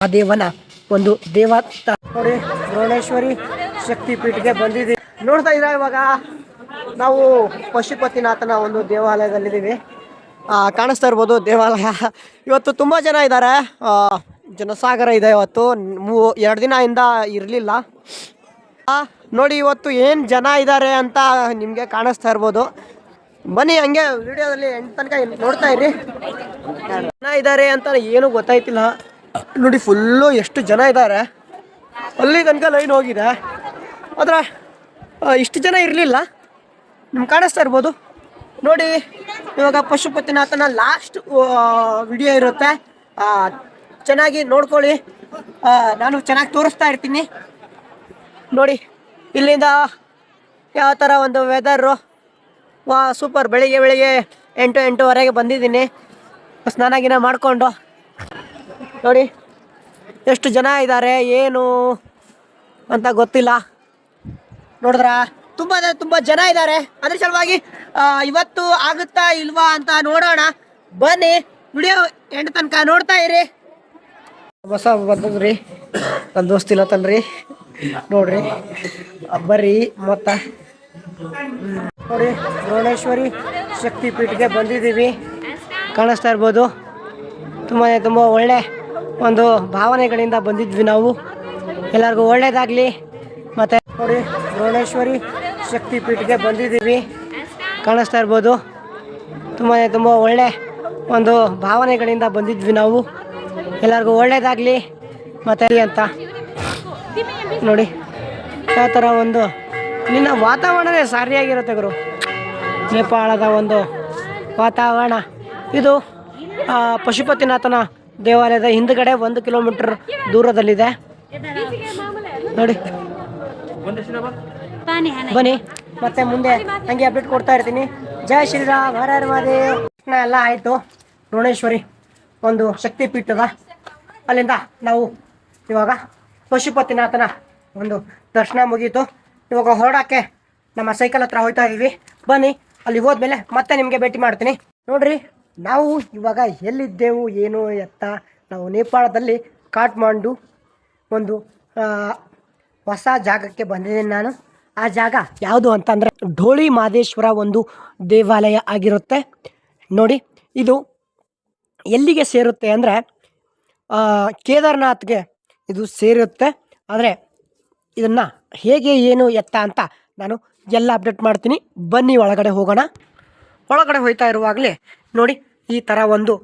ಆ ದೇವನ ಒಂದು ದೇವ ನೋಡಿ ಭುವನೇಶ್ವರಿ ಶಕ್ತಿ ಪೀಠಕ್ಕೆ ಬಂದಿದ್ದೀವಿ. ನೋಡ್ತಾ ಇದ್ರ ಇವಾಗ? ನಾವು ಪಶುಪತಿನಾಥನ ಒಂದು ದೇವಾಲಯದಲ್ಲಿದ್ದೀವಿ. ಆ, ಕಾಣಿಸ್ತಾ ಇರ್ಬೋದು ದೇವಾಲಯ. ಇವತ್ತು ತುಂಬ ಜನ ಇದ್ದಾರೆ. ಜನಸಾಗರ ಇದೆ ಇವತ್ತು. ಮೂ ಎರಡು ದಿನದಿಂದ ಇರಲಿಲ್ಲ. ನೋಡಿ ಇವತ್ತು ಏನು ಜನ ಇದ್ದಾರೆ ಅಂತ ನಿಮಗೆ ಕಾಣಿಸ್ತಾ ಇರ್ಬೋದು. ಬನ್ನಿ ಹಂಗೆ ವಿಡಿಯೋದಲ್ಲಿ ಎಂಟು ತನಕ ನೋಡ್ತಾ ಇರಿ. ಜನ ಇದ್ದಾರೆ ಅಂತ ಏನು ಗೊತ್ತಾಯ್ತಿಲ್ಲ. ನೋಡಿ ಫುಲ್ಲು ಎಷ್ಟು ಜನ ಇದ್ದಾರೆ. ಅಲ್ಲಿ ತನಕ ಲೈನ್ ಹೋಗಿದೆ. ಆದರೆ ಇಷ್ಟು ಜನ ಇರಲಿಲ್ಲ. ನಿಮ್ಗೆ ಕಾಣಿಸ್ತಾ ಇರ್ಬೋದು. ನೋಡಿ, ಇವಾಗ ಪಶುಪತಿನಾಥನ ಲಾಸ್ಟ್ ವಿಡಿಯೋ ಇರುತ್ತೆ. ಚೆನ್ನಾಗಿ ನೋಡ್ಕೊಳ್ಳಿ. ನಾನು ಚೆನ್ನಾಗಿ ತೋರಿಸ್ತಾ ಇರ್ತೀನಿ. ನೋಡಿ, ಇಲ್ಲಿಂದ ಯಾವ ಥರ ಒಂದು ವೆದರು ವಾ ಸೂಪರ್ ಬೆಳಿಗ್ಗೆ ಬೆಳಿಗ್ಗೆ ಎಂಟು, ಎಂಟುವರೆಗೆ ಬಂದಿದ್ದೀನಿ. ಸ್ನಾನ ಗಿನ ಮಾಡಿಕೊಂಡು. ನೋಡಿ, ಎಷ್ಟು ಜನ ಇದ್ದಾರೆ, ಏನು ಅಂತ ಗೊತ್ತಿಲ್ಲ. ನೋಡಿದ್ರಾ? ತುಂಬ ತುಂಬ ಜನ ಇದ್ದಾರೆ. ಅದ್ರ ಸಲುವಾಗಿ ಇವತ್ತು ಆಗುತ್ತಾ ಇಲ್ವಾ ಅಂತ ನೋಡೋಣ. ಬನ್ನಿ, ವಿಡಿಯೋ ಎಂಟು ತನಕ ನೋಡ್ತಾ ಇರಿ. ಹೊಸ ಬಂದದ್ರಿ. ನನ್ನ ದೋಸ್ತಿಲ್ಲ ತನ್ರಿ. ನೋಡ್ರಿ ಬರ್ರಿ ಮತ್ತ. ನೋಡಿ ಭುವನೇಶ್ವರಿ ಶಕ್ತಿ ಪೀಠಕ್ಕೆ ಬಂದಿದ್ದೀವಿ. ಕಾಣಿಸ್ತಾ ಇರ್ಬೋದು. ತುಂಬಾ ತುಂಬ ಒಳ್ಳೆ ಒಂದು ಭಾವನೆಗಳಿಂದ ಬಂದಿದ್ವಿ ನಾವು. ಎಲ್ಲರಿಗೂ ಒಳ್ಳೇದಾಗಲಿ. ಮತ್ತು ನೋಡಿ ಭುವನೇಶ್ವರಿ ಶಕ್ತಿ ಪೀಠಕ್ಕೆ ಬಂದಿದ್ದೀವಿ. ಕಾಣಿಸ್ತಾ ಇರ್ಬೋದು. ತುಂಬಾ ತುಂಬ ಒಳ್ಳೆ ಒಂದು ಭಾವನೆಗಳಿಂದ ಬಂದಿದ್ವಿ ನಾವು. ಎಲ್ಲರಿಗೂ ಒಳ್ಳೇದಾಗಲಿ. ಮತ್ತೆ ಅಂತ. ನೋಡಿ, ಯಾವ ಥರ ಒಂದು ಇಲ್ಲಿನ ವಾತಾವರಣವೇ ಸರಿಯಾಗಿರುತ್ತೆ ಗುರು. ನೇಪಾಳದ ಒಂದು ವಾತಾವರಣ. ಇದು ಪಶುಪತಿನಾಥನ ದೇವಾಲಯದ ಹಿಂದ್ಗಡೆ ಒಂದು ಕಿಲೋಮೀಟರ್ ದೂರದಲ್ಲಿದೆ. ನೋಡಿ. ಬನ್ನಿ. ಮತ್ತೆ ಮುಂದೆ ಹಂಗೆ ಅಪ್ಡೇಟ್ ಕೊಡ್ತಾ ಇರ್ತೀನಿ. ಜಯ ಶ್ರೀರಾಮ್, ಹರ ಮಹಾದೇವ್. ಎಲ್ಲ ಆಯಿತು. ಭುವನೇಶ್ವರಿ ಒಂದು ಶಕ್ತಿ ಪೀಠದ ಅಲ್ಲಿಂದ ನಾವು ಇವಾಗ ಪಶುಪತಿನಾಥನ ಒಂದು ದರ್ಶನ ಮುಗೀತು ಇವಾಗ ಹೊರಡಕ್ಕೆ ನಮ್ಮ ಸೈಕಲ್ ಹತ್ರ ಹೋಗ್ತಾ ಇದೀವಿ ಬನ್ನಿ, ಅಲ್ಲಿ ಹೋದ್ಮೇಲೆ ಮತ್ತೆ ನಿಮಗೆ ಭೇಟಿ ಮಾಡ್ತೀನಿ. ನೋಡ್ರಿ. ನಾವು ಇವಾಗ ಎಲ್ಲಿದ್ದೆವು, ಏನು ಎತ್ತ? ನಾವು ನೇಪಾಳದಲ್ಲಿ ಕಾಟ್ಮಾಂಡು ಒಂದು ಹೊಸ ಜಾಗಕ್ಕೆ ಬಂದಿದ್ದೀನಿ ನಾನು. ಆ ಜಾಗ ಯಾವುದು ಅಂತಂದರೆ ಢೋಳಿ ಮಾದೇಶ್ವರ ಒಂದು ದೇವಾಲಯ ಆಗಿರುತ್ತೆ. ನೋಡಿ, ಇದು ಎಲ್ಲಿಗೆ ಸೇರುತ್ತೆ ಅಂದರೆ ಕೇದಾರ್ನಾಥ್ಗೆ ಇದು ಸೇರುತ್ತೆ. ಆದರೆ ಇದನ್ನು ಹೇಗೆ, ಏನು ಎತ್ತ ಅಂತ ನಾನು ಎಲ್ಲ ಅಪ್ಡೇಟ್ ಮಾಡ್ತೀನಿ. ಬನ್ನಿ ಒಳಗಡೆ ಹೋಗೋಣ. ಒಳಗಡೆ ಹೋಯ್ತಾ ಇರುವಾಗಲೇ ನೋಡಿ ಈ ಥರ ಒಂದು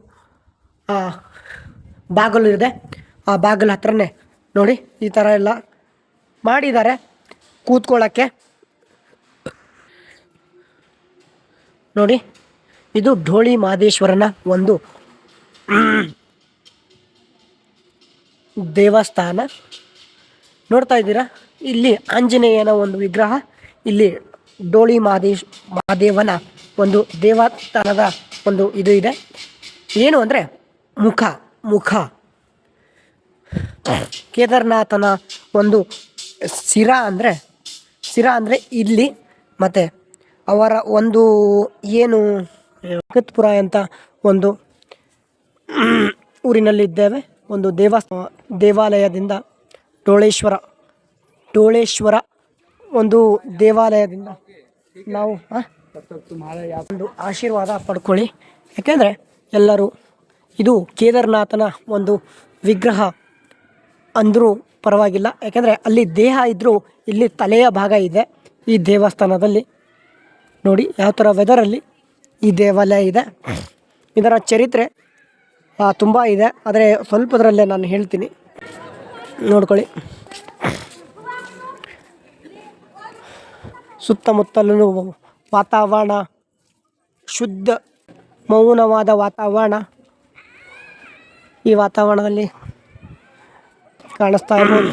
ಬಾಗಿಲು ಇದೆ. ಆ ಬಾಗಿಲು ಹತ್ರನೇ ನೋಡಿ ಈ ಥರ ಎಲ್ಲ ಮಾಡಿದ್ದಾರೆ ಕೂತ್ಕೊಳ್ಳೋಕ್ಕೆ. ನೋಡಿ ಇದು ಢೋಳಿ ಮಹದೇಶ್ವರನ ಒಂದು, ದೇವಸ್ಥಾನ. ನೋಡ್ತಾ ಇದ್ದೀರಾ? ಇಲ್ಲಿ ಆಂಜನೇಯನ ಒಂದು ವಿಗ್ರಹ, ಇಲ್ಲಿ ಡೋಳಿ ಮಹದೇಶ್ ಮಹಾದೇವನ ಒಂದು ದೇವಸ್ಥಾನದ ಒಂದು ಇದು ಇದೆ. ಏನು ಅಂದರೆ ಮುಖ ಮುಖ. ಕೇದಾರ್ನಾಥನ ಒಂದು ಶಿರ ಅಂದರೆ ಶಿರ ಅಂದರೆ ಇಲ್ಲಿ ಮತ್ತು ಅವರ ಒಂದು ಏನು ಕತ್ಪುರ ಅಂತ ಒಂದು ಊರಿನಲ್ಲಿದ್ದೇವೆ. ಒಂದು ದೇವಸ್ಥಾನ ದೇವಾಲಯದಿಂದ ಟೋಳೇಶ್ವರ ಟೋಳೇಶ್ವರ ಒಂದು ದೇವಾಲಯದಿಂದ ನಾವು ಒಂದು ಆಶೀರ್ವಾದ ಪಡ್ಕೊಳ್ಳಿ. ಯಾಕೆಂದರೆ ಎಲ್ಲರೂ ಇದು ಕೇದಾರನಾಥನ ಒಂದು ವಿಗ್ರಹ ಅಂದರೂ ಪರವಾಗಿಲ್ಲ. ಯಾಕೆಂದರೆ ಅಲ್ಲಿ ದೇಹ ಇದ್ದರೂ ಇಲ್ಲಿ ತಲೆಯ ಭಾಗ ಇದೆ ಈ ದೇವಸ್ಥಾನದಲ್ಲಿ. ನೋಡಿ, ಯಾವ ಥರ ವೆದರಲ್ಲಿ ಈ ದೇವಾಲಯ ಇದೆ. ಇದರ ಚರಿತ್ರೆ ತುಂಬ ಇದೆ. ಆದರೆ ಸ್ವಲ್ಪದರಲ್ಲೇ ನಾನು ಹೇಳ್ತೀನಿ. ನೋಡ್ಕೊಳ್ಳಿ. ಸುತ್ತಮುತ್ತಲೂ ವಾತಾವರಣ ಶುದ್ಧ ಮೌನವಾದ ವಾತಾವರಣ ಈ ವಾತಾವರಣದಲ್ಲಿ ಕಾಣಿಸ್ತಾ ಇರ್ಬೋದು.